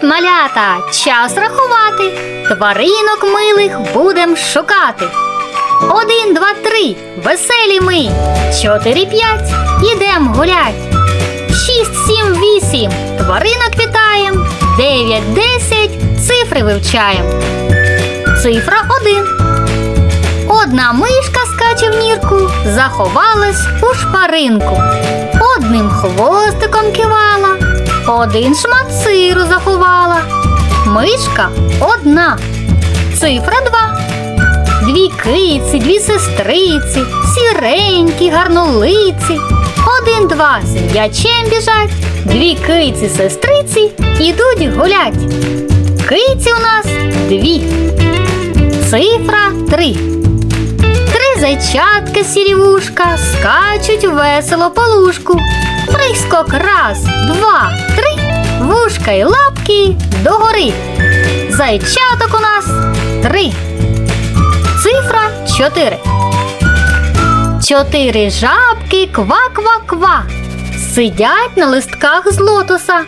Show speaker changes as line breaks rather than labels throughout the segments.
Привіт, малята! Час рахувати. Тваринок милих будем шукати. Один, два, три. Веселі ми. Чотири, п'ять. Ідем гулять. Шість, сім, вісім. Тваринок вітаєм. Дев'ять, десять. Цифри вивчаєм. Цифра один. Одна мишка скаче в нірку, заховалась у шпаринку. Одним хвостиком кивала, один шмат сиру заховала. Мишка одна. Цифра два. Дві киці, дві сестриці, сіренькі, гарнолиці. Один, два з м'ячем біжать, дві киці, сестриці ідуть гулять. Киці у нас дві. Цифра три. Зайчатка сірівушка скачуть весело по лужку. Прискок раз, два, три, вушка й лапки догори. Зайчаток у нас три. Цифра чотири. Чотири жабки ква-ква-ква. Сидять на листках з лотоса.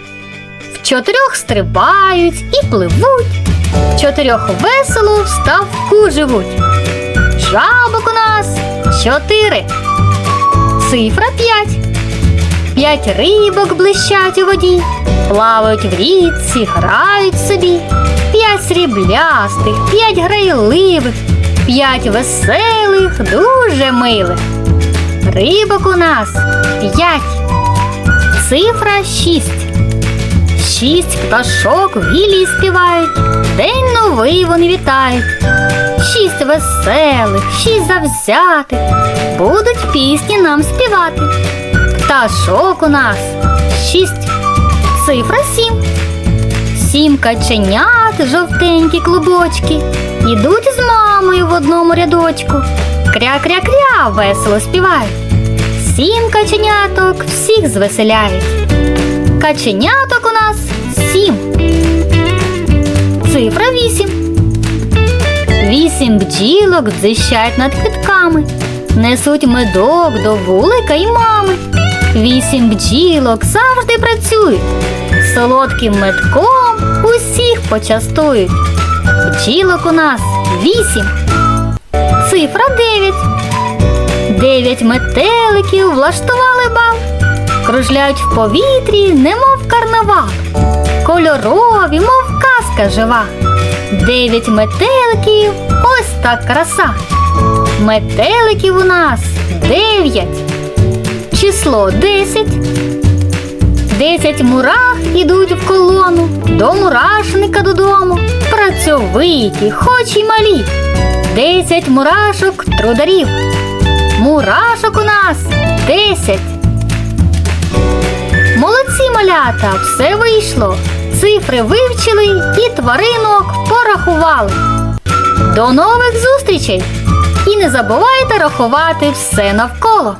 В чотирьох стрибають і пливуть. В чотирьох весело в ставку живуть. Жабок у нас чотири. Цифра п'ять. П'ять рибок блищать у воді, плавають в річці, грають собі. П'ять сріблястих, п'ять грайливих, п'ять веселих, дуже милих. Рибок у нас п'ять. Цифра шість. Шість пташок в гілі співають, день новий вони вітають. Шість веселих, шість завзятих, будуть пісні нам співати. Пташок у нас шість, цифра сім. Сім каченят, жовтенькі клубочки, ідуть з мамою в одному рядочку. Кря-кря-кря весело співають. Сім каченяток всіх звеселяють. Каченяток у нас сім. Цифра вісім. Вісім бджілок дзищать над квітками, несуть медок до вулика й мами. Вісім бджілок завжди працюють, солодким медком усіх почастують. Бджілок у нас вісім. Цифра дев'ять. Дев'ять метеликів влаштували бал, кружляють в повітрі, немов карнавал, кольорові, мов казка жива. Дев'ять метеликів, ось так краса. Метеликів у нас дев'ять. Число десять. Десять мурах ідуть в колону, до мурашника додому. Працьовиті, хоч і малі. Десять мурашок трударів. Мурашок у нас десять. Молодці малята, все вийшло. Цифри вивчили і тваринок порахували. До нових зустрічей! І не забувайте рахувати все навколо.